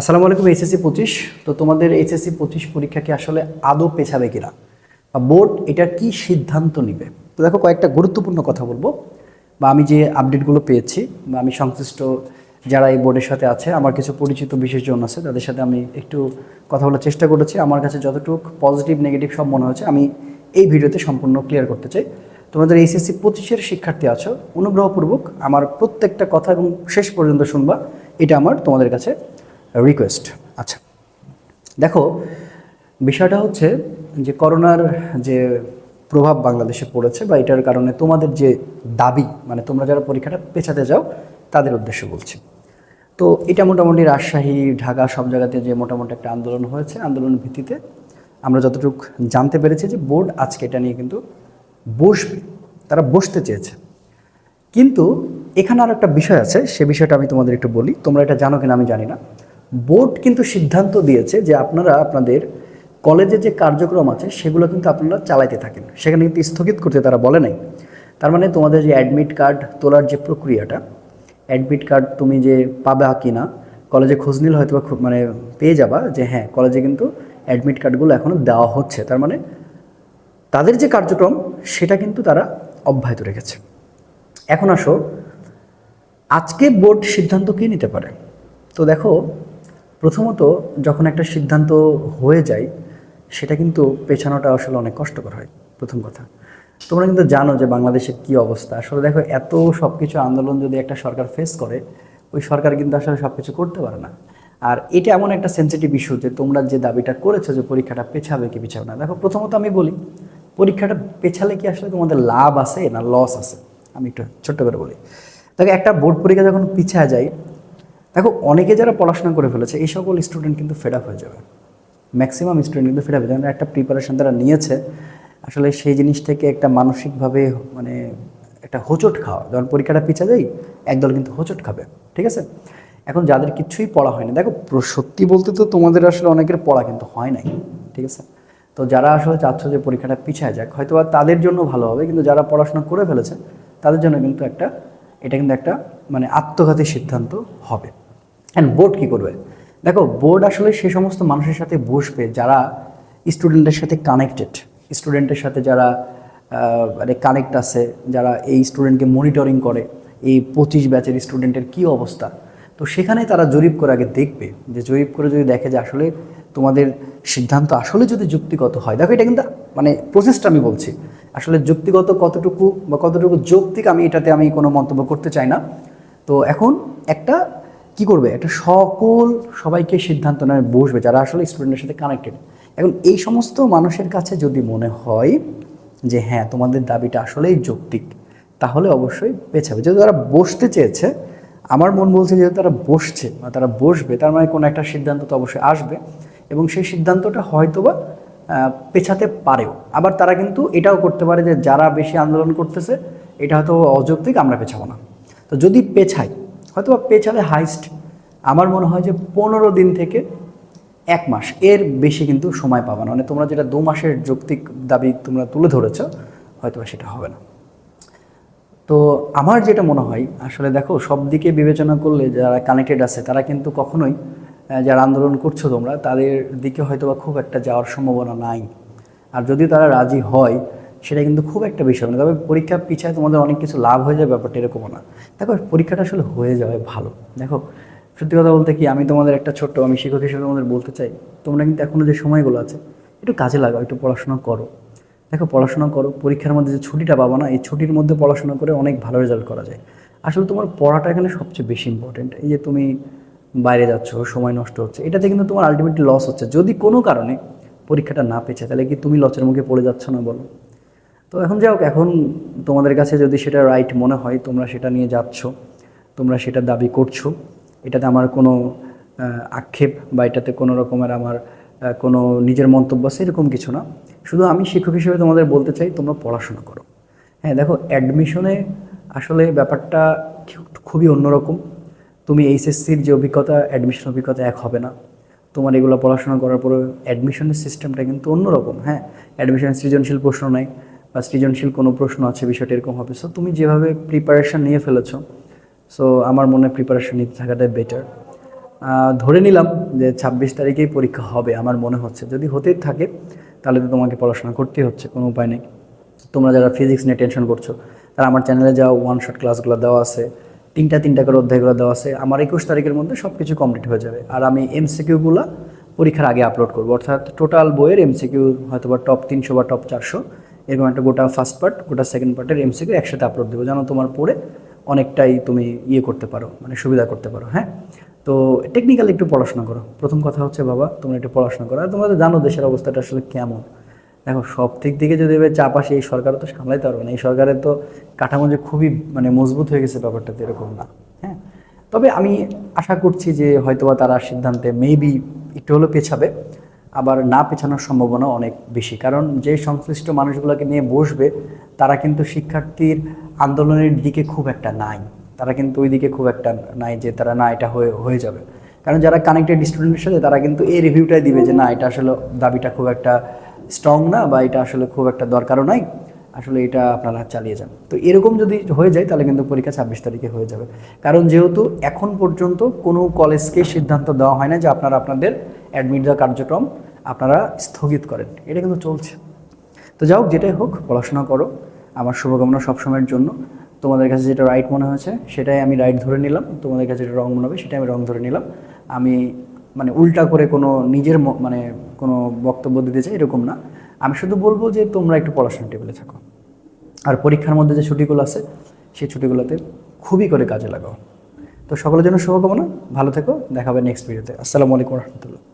আসসালামু আলাইকুম, এইচএসসি পঁচিশ। তো তোমাদের এইচএসসি পঁচিশ পরীক্ষাকে আসলে আদৌ পেছাবে কিনা? বা বোর্ড এটা কি সিদ্ধান্ত নিবে? তো দেখো, কয়েকটা গুরুত্বপূর্ণ কথা বলব। বা আমি যে আপডেটগুলো পেয়েছি, বা আমি সংশ্লিষ্ট যারা এই বোর্ডের সাথে আছে, আমার কিছু পরিচিত বিশেষজন আছে, তাদের সাথে আমি একটু কথা বলার চেষ্টা করেছি। আমার কাছে যতটুকু পজিটিভ, নেগেটিভ সব মনে হয়েছে, আমি এই ভিডিওতে সম্পূর্ণ ক্লিয়ার করতে চাই। তোমাদের এইচএসসি পঁচিশের শিক্ষার্থী আছো, অনুগ্রহপূর্বক আমার প্রত্যেকটা কথা এবং শেষ পর্যন্ত শুনবা, এটা আমার তোমাদের কাছে রিকোয়েস্ট আচ্ছা। দেখো, বিষয়টা হচ্ছে যে করোনার যে প্রভাব বাংলাদেশে পড়েছে বা এটার কারণে তোমাদের যে দাবি মানে তোমরা যারা পরীক্ষাটা পেছাতে যাও, তাদের উদ্দেশ্য বলছি। তো এটা মোটামুটি রাজশাহী, ঢাকা সব জায়গাতে যে মোটামুটি একটা আন্দোলন হয়েছে আন্দোলনের ভিত্তিতে আমরা যতটুকু জানতে পেরেছি যে বোর্ড আজকে এটা নিয়ে কিন্তু বসবে, তারা বসতে চেয়েছে। কিন্তু এখানে আর একটা বিষয় আছে, সে বিষয়টা আমি তোমাদের একটু বলি। তোমরা এটা জানো কিনা আমি জানি না। বোর্ড কিন্তু সিদ্ধান্ত দিয়েছে যে আপনারা আপনাদের কলেজে যে কার্যক্রম আছে, সেগুলো কিন্তু আপনারা চালাইতে থাকেন। সেখানে কিন্তু স্থগিত করতে তারা বলে নাই। তার মানে তোমাদের যে অ্যাডমিট কার্ড তোলার যে প্রক্রিয়াটা অ্যাডমিট কার্ড তুমি যে পাবা কি না কলেজে খোঁজ নিলে হয়তো খুব মানে পেয়ে যাবা যে হ্যাঁ কলেজে কিন্তু অ্যাডমিট কার্ডগুলো এখনও দেওয়া হচ্ছে। তার মানে তাদের যে কার্যক্রম, সেটা কিন্তু তারা অব্যাহত রেখেছে। এখন আসো, আজকে বোর্ড সিদ্ধান্ত কী নিতে পারে? তো দেখো প্রথমত যখন একটা সিদ্ধান্ত হয়ে যায়, সেটা কিন্তু পেছানোটা আসলে অনেক কষ্টকর হয়, প্রথম কথা। তোমরা কিন্তু জানো যে বাংলাদেশের কী অবস্থা। আসলে দেখো, এত সব কিছু আন্দোলন যদি একটা সরকার ফেস করে, ওই সরকার কিন্তু আসলে সব কিছু করতে পারে না। আর এটা এমন একটা সেন্সিটিভ ইস্যু যে তোমরা যে দাবিটা করেছ যে পরীক্ষাটা পেছাবে কি পেছাবে না। দেখো, প্রথমত আমি বলি, পরীক্ষাটা পেছালে কি আসলে তোমাদের লাভ আছে না লস আছে? আমি একটু ছোট্ট করে বলি। দেখো, একটা বোর্ড পরীক্ষা যখন পিছা যায় দেখো, অনেকে যারা পড়াশোনা করে ফেলেছে, এই সকল স্টুডেন্ট কিন্তু ফেড আপ হয়ে যাবে। ম্যাক্সিমাম স্টুডেন্ট কিন্তু ফেড আপ হয়ে যাবে। একটা প্রিপারেশন তারা নিয়েছে, আসলে সেই জিনিস থেকে একটা মানসিকভাবে মানে একটা হোঁচট খাওয়া। যখন পরীক্ষাটা পিছা যায় একদল কিন্তু হোঁচট খাবে, ঠিক আছে? এখন যাদের কিছুই পড়া হয়নি, দেখো সত্যি বলতে তো তোমাদের আসলে অনেকের পড়া কিন্তু হয় নাই, ঠিক আছে? তো যারা আসলে চাচ্ছ যে পরীক্ষাটা পিছায় যাক হয়তো বা তাদের জন্য ভালো হবে, কিন্তু যারা পড়াশোনা করে ফেলেছে, তাদের জন্য কিন্তু একটা, এটা কিন্তু একটা মানে আত্মঘাতী সিদ্ধান্ত হবে। অ্যান্ড বোর্ড কী করবে? দেখো বোর্ড আসলে সে সমস্ত মানুষের সাথে বসবে যারা স্টুডেন্টের সাথে কানেক্টেড স্টুডেন্টের সাথে যারা মানে কানেক্ট আছে, যারা এই স্টুডেন্টকে মনিটরিং করে, এই পঁচিশ ব্যাচের স্টুডেন্টের কী অবস্থা? তো সেখানে তারা জরিপ করে আগে দেখবে, যে জরিপ করে যদি দেখে যে আসলে তোমাদের সিদ্ধান্ত আসলে যদি যুক্তিগত হয়, দেখো এটা কিন্তু মানে প্রসেসটা আমি বলছি, আসলে যুক্তিগত কতটুকু বা কতটুকু যৌক্তিক আমি এটাতে আমি কোনো মন্তব্য করতে চাই না। তো এখন একটা কি করবে? একটা সকল সবাইকে সিদ্ধান্ত নেয়, বসবে, যারা আসলে স্টুডেন্টের সাথে কানেক্টেড এখন এই সমস্ত মানুষের কাছে যদি মনে হয় যে হ্যাঁ তোমাদের দাবিটা আসলেই যৌক্তিক, তাহলে অবশ্যই পেছাবে যেহেতু তারা বসতে চেয়েছে, আমার মন বলছে যেহেতু তারা বসছে বা তারা বসবে, তার মানে কোনো একটা সিদ্ধান্ত তো অবশ্যই আসবে এবং সেই সিদ্ধান্তটা হয়তোবা পেছাতে পারেও। আবার তারা কিন্তু এটাও করতে পারে যে, যারা বেশি আন্দোলন করতেছে, এটা হয়তো অযৌক্তিক, আমরা পেছাবো না। তো যদি পেছাই হয়তো পেছালে হাইস্ট আমার মনে হয় যে পনেরো দিন থেকে এক মাস। এর বেশি কিন্তু সময় পাবে না। মানে তোমরা যেটা দু মাসের যৌক্তিক দাবি তোমরা তুলে ধরেছ হয়তো সেটা হবে না। তো আমার যেটা মনে হয়, আসলে দেখো, সব দিকে বিবেচনা করলে যারা কানেক্টেড আছে, তারা কিন্তু কখনোই যারা আন্দোলন করছ তোমরা, তাদের দিকে হয়তো বা খুব একটা যাওয়ার সম্ভাবনা নাই। আর যদি তারা রাজি হয় সেটা কিন্তু খুব একটা বিষয় না। তবে পরীক্ষা পিছায় তোমাদের অনেক কিছু লাভ হয়ে যাবে, ব্যাপারটা এরকমও না। দেখো, পরীক্ষাটা আসলে হয়ে যাবে, ভালো। দেখো, সত্যি কথা বলতে কি, আমি তোমাদের একটা ছোট্ট, আমি শিক্ষক হিসেবে তোমাদের বলতে চাই, তোমরা কিন্তু এখনও যে সময়গুলো আছে, একটু কাজে লাগাও, একটু পড়াশোনা করো। দেখো, পড়াশোনা করো, পরীক্ষার মধ্যে যে ছুটিটা পাবো না, এই ছুটির মধ্যে পড়াশোনা করে অনেক ভালো রেজাল্ট করা যায়। আসলে তোমার পড়াটা এখানে সবচেয়ে বেশি ইম্পর্টেন্ট এই যে তুমি বাইরে যাচ্ছ, সময় নষ্ট হচ্ছে, এটাতে কিন্তু তোমার আলটিমেটলি লস হচ্ছে। যদি কোনো কারণে পরীক্ষাটা না পেছে তাহলে কি তুমি লসের মুখে পড়ে যাচ্ছ না বলো? তো এখন যাই হোক, এখন তোমাদের কাছে যদি সেটা রাইট মনে হয়, তোমরা সেটা নিয়ে যাচ্ছ, তোমরা সেটা দাবি করছ, এটাতে আমার কোনো আক্ষেপ বা এটাতে কোনো রকমের আমার কোনো নিজের মন্তব্য আছে এরকম কিছু না। শুধু আমি শিক্ষক হিসেবে তোমাদের বলতে চাই, তোমরা পড়াশোনা করো। হ্যাঁ দেখো অ্যাডমিশনে আসলে ব্যাপারটা খুবই অন্যরকম। তুমি এইচএসসির যে অভিজ্ঞতা অ্যাডমিশন অভিজ্ঞতা এক হবে না। তোমার এগুলো পড়াশোনা করার পরে অ্যাডমিশনের সিস্টেমটা কিন্তু অন্যরকম। হ্যাঁ অ্যাডমিশনের সৃজনশীল প্রশ্ন নাই। বা সৃজনশীল কোনো প্রশ্ন আছে, বিষয়টা এরকম হবে। সো তুমি যেভাবে প্রিপারেশন নিয়ে ফেলেছো সো আমার মনে হয় প্রিপারেশন নিতে থাকাটাই বেটার ধরে নিলাম যে ছাব্বিশ তারিখেই পরীক্ষা হবে, আমার মনে হচ্ছে। যদি হতেই থাকে, তাহলে তো তোমাকে পড়াশোনা করতেই হচ্ছে, কোনো উপায় নেই। তোমরা যারা ফিজিক্স নিয়ে টেনশন করছ, তারা আমার চ্যানেলে যাও ওয়ান শট ক্লাসগুলো দেওয়া আছে, তিনটা তিনটা করে অধ্যায়গুলো দেওয়া আছে, আমার একুশ তারিখের মধ্যে সব কিছু কমপ্লিট হয়ে যাবে। আর আমি এমসিকিউগুলো পরীক্ষার আগে আপলোড করব, অর্থাৎ টোটাল বইয়ের এমসিকিউ হয়তো বা টপ তিনশো বা টপ চারশো এরকম একটা গোটা ফার্স্ট পার্ট গোটা সেকেন্ড পার্টের এমসিকিউ একসাথে আপলোড দেবো। যেন তোমার পড়ে অনেকটাই তুমি ইয়ে করতে পারো মানে সুবিধা করতে পারো হ্যাঁ? তো টেকনিক্যালি একটু পড়াশোনা করো। প্রথম কথা হচ্ছে, বাবা, তোমরা একটু পড়াশোনা করো। আর তোমরা তো জানো দেশের অবস্থাটা আসলে কেমন। দেখো সব দিক থেকে যদি এবার চাপ আসে, এই সরকারও তো সামলাইতে পারবে না। এই সরকারের তো কাঠামো যে খুবই মানে মজবুত হয়ে গেছে ব্যাপারটা তো এরকম না হ্যাঁ? তবে আমি আশা করছি যে হয়তোবা তারা সিদ্ধান্তে মেবি একটু হলেও পেছাবে। আবার না পেছানোর সম্ভাবনা অনেক বেশি। কারণ যে সংশ্লিষ্ট মানুষগুলোকে নিয়ে বসবে, তারা কিন্তু শিক্ষার্থীর আন্দোলনের দিকে খুব একটা নাই। তারা কিন্তু ওই দিকে খুব একটা নাই যে তারা, না, এটা হয়ে হয়ে যাবে। কারণ যারা কানেক্টেড স্টুডেন্টের সাথে, তারা কিন্তু এই রিভিউটাই দিবে যে, না, এটা আসলে দাবিটা খুব একটা স্ট্রং না বা এটা আসলে খুব একটা দরকারও নাই। আসলে এটা আপনারা চালিয়ে যান। তো এরকম যদি হয়ে যায়, তাহলে কিন্তু পরীক্ষা ছাব্বিশ তারিখে হয়ে যাবে। কারণ যেহেতু এখন পর্যন্ত কোনো কলেজকে সিদ্ধান্ত দেওয়া হয় না যে, আপনারা আপনাদের অ্যাডমিট দেওয়া কার্যক্রম আপনারা স্থগিত করেন। এটা কিন্তু চলছে। তো যাই হোক, যেটাই হোক, পড়াশোনা করো। আমার শুভকামনা সবসময়ের জন্য। তোমাদের কাছে যেটা রাইট মনে হয়েছে, সেটাই আমি রাইট ধরে নিলাম। তোমাদের কাছে যেটা রং মনে হবে, সেটাই আমি রং ধরে নিলাম। আমি মানে উল্টা করে কোনো নিজের মানে কোনো বক্তব্য দিতে চাই, এরকম না। আমি শুধু বলব যে, তোমরা একটু পড়াশোনা টেবিলে থাকো। আর পরীক্ষার মধ্যে যে ছুটিগুলো আছে, সেই ছুটিগুলোতে খুবই করে কাজে লাগাও। তো সকলের জন্য শুভকামনা। ভালো থেকো। দেখা হবে নেক্সট ভিডিওতে আসসালামু আলাইকুম রহমতুল্লাহ।